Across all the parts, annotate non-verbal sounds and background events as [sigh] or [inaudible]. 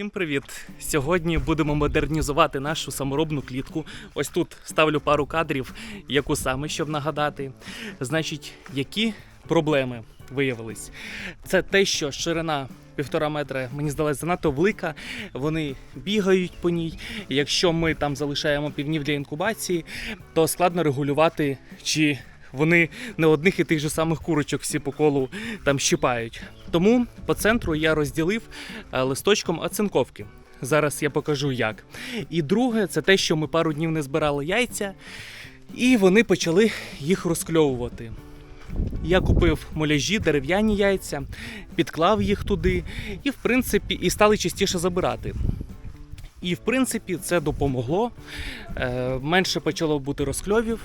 Всім привіт! Сьогодні будемо модернізувати нашу саморобну клітку. Ось тут ставлю пару кадрів, яку саме щоб нагадати. Значить, які проблеми виявились? Це те, що ширина півтора метра мені здалась занадто велика. Вони бігають по ній. Якщо ми там залишаємо півнів для інкубації, то складно регулювати, чи вони не одних і тих же самих курочок всі по колу там щипають. Тому по центру я розділив е, листочком оцинковки. Зараз я покажу як. І друге, це те, що ми пару днів не збирали яйця, і вони почали їх розкльовувати. Я купив моляжі, дерев'яні яйця, підклав їх туди, і в принципі і стали частіше забирати. І в принципі це допомогло. Е, менше почало бути розкльовів,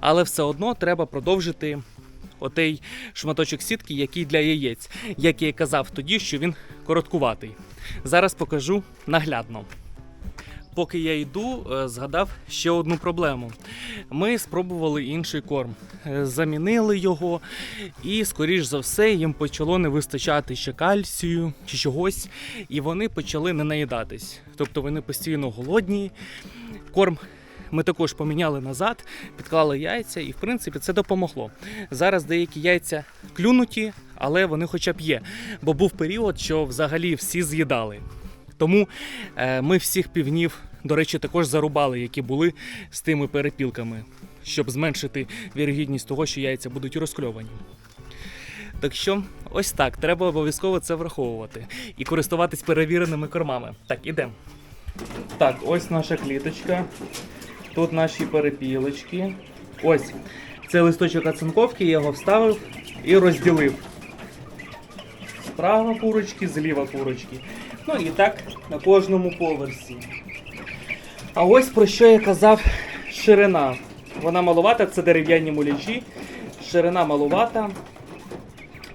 але все одно треба продовжити отей шматочок сітки, який для яєць. Як я і казав тоді, що він короткуватий. Зараз покажу наглядно. Поки я йду, е, згадав ще одну проблему. Ми спробували інший корм, Е, замінили його, і, скоріш за все, їм почало не вистачати ще кальцію чи чогось, і вони почали не наїдатись. Тобто вони постійно голодні. Корм ми також поміняли назад, підклали яйця, і в принципі це допомогло. Зараз деякі яйця клюнуті, але вони хоча б є. Бо був період, що взагалі всі з'їдали. Тому е, ми всіх півнів, до речі, також зарубали, які були з тими перепілками, щоб зменшити вірогідність того, що яйця будуть розкльовані. Так що, ось так, треба обов'язково це враховувати і користуватись перевіреними кормами. Так, ідемо. Так, ось наша кліточка. Тут наші перепілочки. Ось. Це листочок оцинковки, я його вставив і розділив. Справа курочки, зліва курочки. Ну і так на кожному поверсі. А ось про що я казав ширина. Вона маловата, це дерев'яні муляжі. Ширина маловата.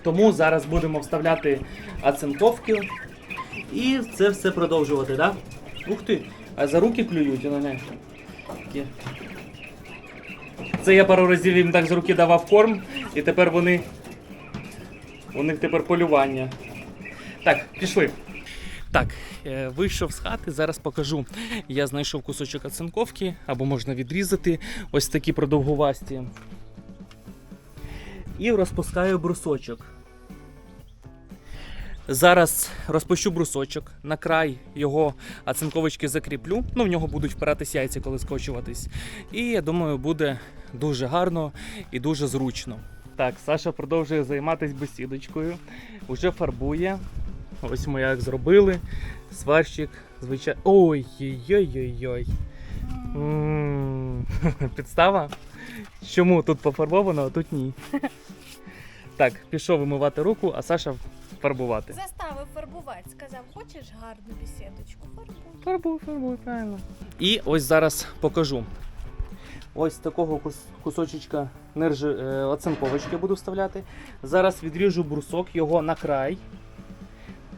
Тому зараз будемо вставляти оцинковки. І це все продовжувати, так? Да? Ух ти! А за руки клюють, ну не. Це я пару разів їм так з руки давав корм, і тепер вони. У них тепер полювання. Так, пішли. Так, е, вийшов з хати, зараз покажу. Я знайшов кусочок оцинковки, або можна відрізати ось такі продовгувасті. І розпускаю брусочок. Зараз розпущу брусочок, на край його оцинковочки закріплю. Ну, в нього будуть впиратись яйця, коли скочуватись. І я думаю, буде дуже гарно і дуже зручно. Так, Саша продовжує займатися бесідочкою, уже фарбує. Ось ми як зробили. Сварщик, звичайно. Ой-ой-ой-ой-ой. [laughs] Підстава? Чому тут пофарбовано, а тут ні. [laughs] Так, пішов вимивати руку, а Саша фарбувати. Заставив фарбувати, сказав, хочеш гарну бесідочку? Фарбуй. Фарбуй, фарбуй, правильно. І ось зараз покажу. Ось такого кус- кусочечка нержи, е, оцинковочки буду вставляти. Зараз відріжу брусок його на край,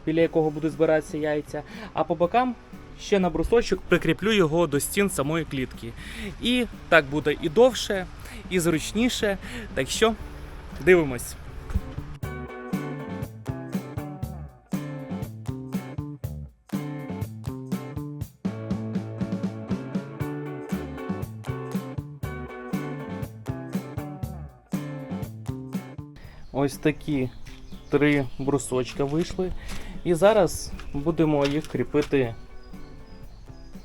біля якого будуть збиратися яйця. А по бокам ще на брусочок прикріплю його до стін самої клітки. І так буде і довше, і зручніше. Так що дивимось. Ось такі три брусочка вийшли. І зараз будемо їх кріпити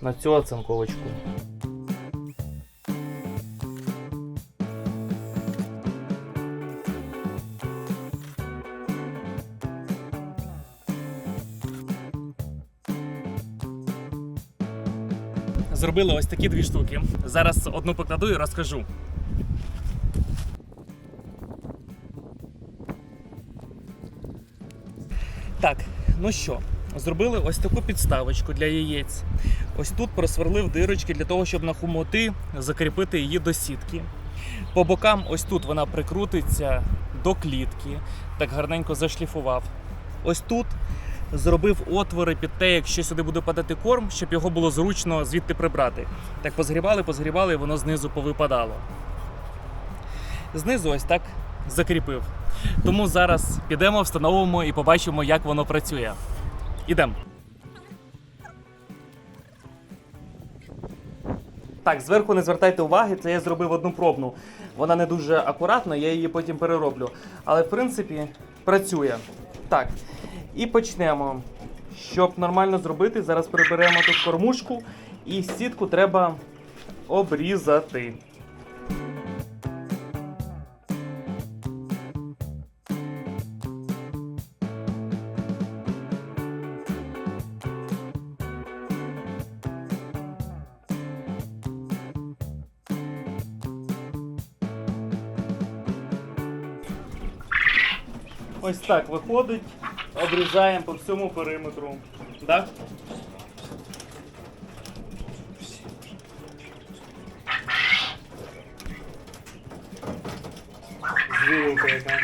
на цю оцинковочку. Зробили ось такі дві штуки. Зараз одну покладу і розкажу. Ну що, зробили ось таку підставочку для яєць. Ось тут просверлив дирочки для того, щоб на хумоти закріпити її до сітки. По бокам, ось тут вона прикрутиться до клітки, так гарненько зашліфував. Ось тут зробив отвори під те, якщо сюди буде падати корм, щоб його було зручно звідти прибрати. Так позгрібали, позгрібали, і воно знизу повипадало. Знизу ось так закріпив. Тому зараз підемо, встановимо і побачимо, як воно працює. Ідемо. Так, зверху не звертайте уваги, це я зробив одну пробну. Вона не дуже акуратна, я її потім перероблю. Але в принципі працює. Так. І почнемо. Щоб нормально зробити, зараз приберемо тут кормушку і сітку треба обрізати. Ось так виходить, обрізаємо по всьому периметру. Так? Звілка яка.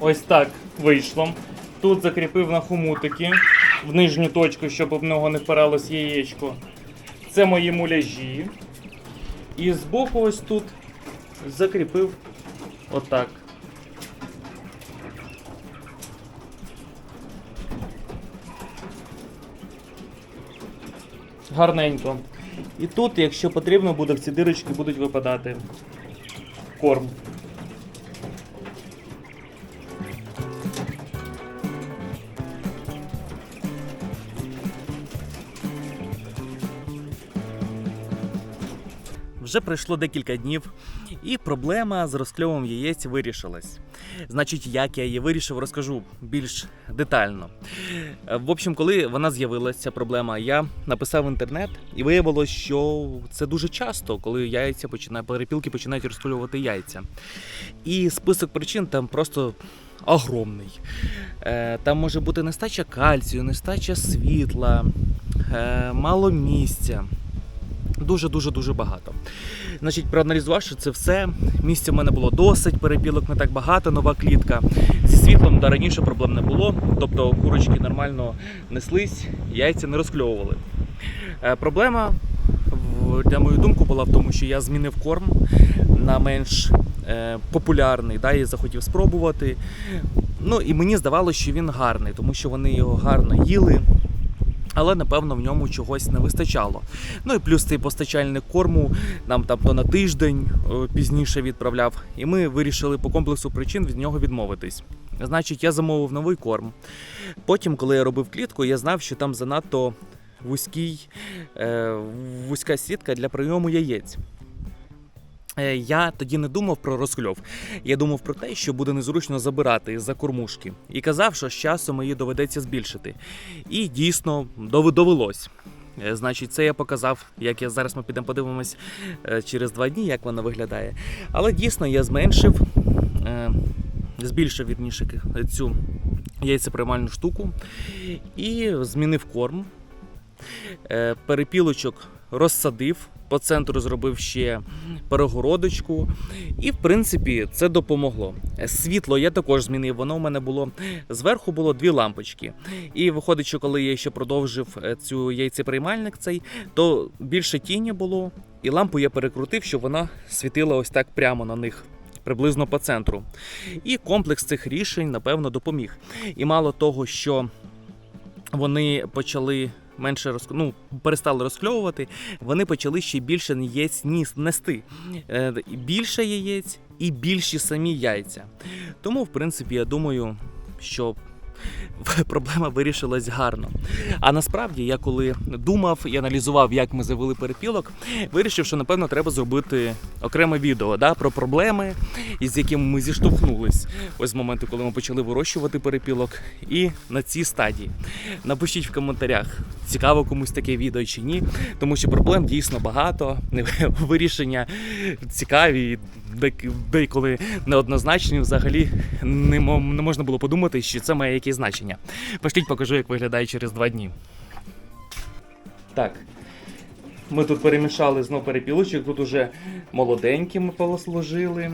Ось так вийшло. Тут закріпив на хомутики в нижню точку, щоб об нього не впиралось яєчко. Це мої муляжі. І збоку ось тут закріпив отак. Гарненько. І тут, якщо потрібно буде, в ці дирочки будуть випадати корм. Вже пройшло декілька днів, і проблема з розкльовом яєць вирішилась. Значить, як я її вирішив, розкажу більш детально. В общем, коли вона з'явилася, ця проблема, я написав в інтернет, і виявилось, що це дуже часто, коли яйця починають, перепілки починають розкльовувати яйця. І список причин там просто огромний. Е, Там може бути нестача кальцію, нестача світла, е, мало місця. Дуже дуже багато. Значить, проаналізувавши це все, місця в мене було досить, перепілок не так багато, нова клітка. Зі світлом да, раніше проблем не було, тобто курочки нормально неслись, яйця не розкльовували. Е, проблема, на мою думку, була в тому, що я змінив корм на менш е, популярний, да, і захотів спробувати. Ну і мені здавалося, що він гарний, тому що вони його гарно їли. Але напевно в ньому чогось не вистачало. Ну і плюс цей постачальник корму нам там то на тиждень е, пізніше відправляв, і ми вирішили по комплексу причин від нього відмовитись. Значить, я замовив новий корм. Потім, коли я робив клітку, я знав, що там занадто вузький, е, вузька сітка для прийому яєць. Е, Я тоді не думав про розкльов. Я думав про те, що буде незручно забирати з-за кормушки. І казав, що з часом її доведеться збільшити. І дійсно довелось. Е, Значить, це я показав, як я зараз ми підемо подивимось е, через два дні, як вона виглядає. Але дійсно я зменшив, збільшив вірніше цю яйцеприймальну штуку і змінив корм. Перепілочок розсадив, по центру зробив ще перегородочку. І, в принципі, це допомогло. Світло я також змінив. Воно у мене було зверху було дві лампочки. І виходить, що коли я ще продовжив е, цю яйцеприймальник цей, то більше тіні було, і лампу я перекрутив, щоб вона світила ось так прямо на них. Приблизно по центру. І комплекс цих рішень, напевно, допоміг. І мало того, що вони почали менше розк... ну, перестали розкльовувати, вони почали ще більше яєць нести. Е, більше яєць і більші самі яйця. Тому, в принципі, я думаю, що [laughs] проблема вирішилась гарно. А насправді, я коли думав і аналізував, як ми завели перепілок, вирішив, що напевно треба зробити окреме відео да, про проблеми, із якими ми зіштовхнулись ось з моменту, коли ми почали вирощувати перепілок, і на цій стадії. Напишіть в коментарях, цікаво комусь таке відео чи ні, тому що проблем дійсно багато, [laughs] вирішення цікаві, деколи неоднозначні. Взагалі не, можна було подумати, що це має якесь значення. Пошліть, покажу, як виглядає через два дні. Так. Ми тут перемішали знов перепілочок, тут уже молоденькі ми положили.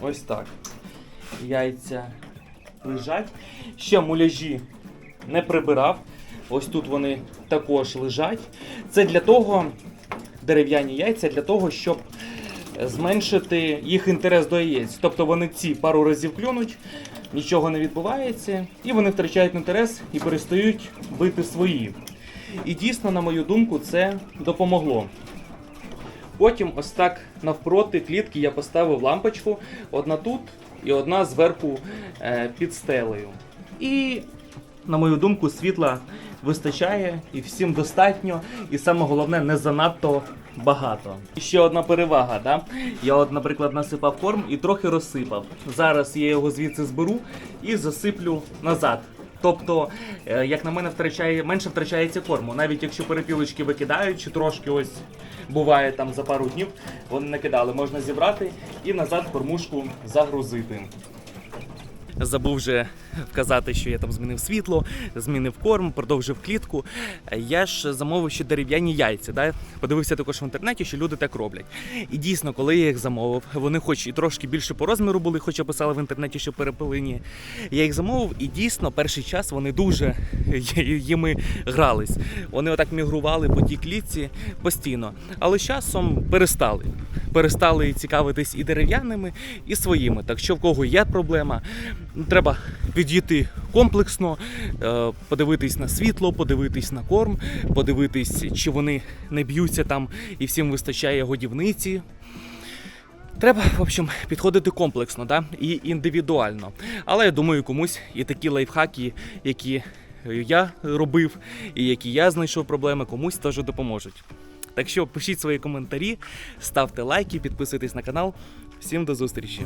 Ось так. Яйця лежать. Ще муляжі не прибирав. Ось тут вони також лежать. Це для того, дерев'яні яйця, для того, щоб зменшити їх інтерес до яєць. Тобто вони ці пару разів клюнуть, нічого не відбувається, і вони втрачають інтерес і перестають бити свої. І дійсно, на мою думку, це допомогло. Потім ось так навпроти клітки я поставив лампочку, одна тут і одна зверху е, під стелею. І, на мою думку, світла вистачає і всім достатньо, і саме головне, не занадто багато. Ще одна перевага, да? Я, от, наприклад, насипав корм і трохи розсипав. Зараз я його звідси зберу і засиплю назад. Тобто, е, як на мене, втрачає менше втрачається корму. Навіть якщо перепілочки викидають, чи трошки ось буває там за пару днів, вони накидали, можна зібрати і назад кормушку загрузити. Забув вже вказати, що я там змінив світло, змінив корм, продовжив клітку. Я ж замовив ще дерев'яні яйця. Да? Подивився також в інтернеті, що люди так роблять. І дійсно, коли я їх замовив, вони хоч і трошки більше по розміру були, хоча писали в інтернеті, що перепилені. Я їх замовив, і дійсно перший час вони дуже [laughs] їми грались. Вони отак мігрували по тій клітці постійно. Але з часом перестали. Перестали цікавитись і дерев'яними, і своїми. Так що в кого є проблема, треба підійти комплексно, е, подивитись на світло, подивитись на корм, подивитись, чи вони не б'ються там і всім вистачає годівниці. Треба, в общем, підходити комплексно да? і індивідуально. Але я думаю, комусь і такі лайфхаки, які я робив, і які я знайшов проблеми, комусь теж допоможуть. Так що пишіть свої коментарі, ставте лайки, підписуйтесь на канал. Всім до зустрічі!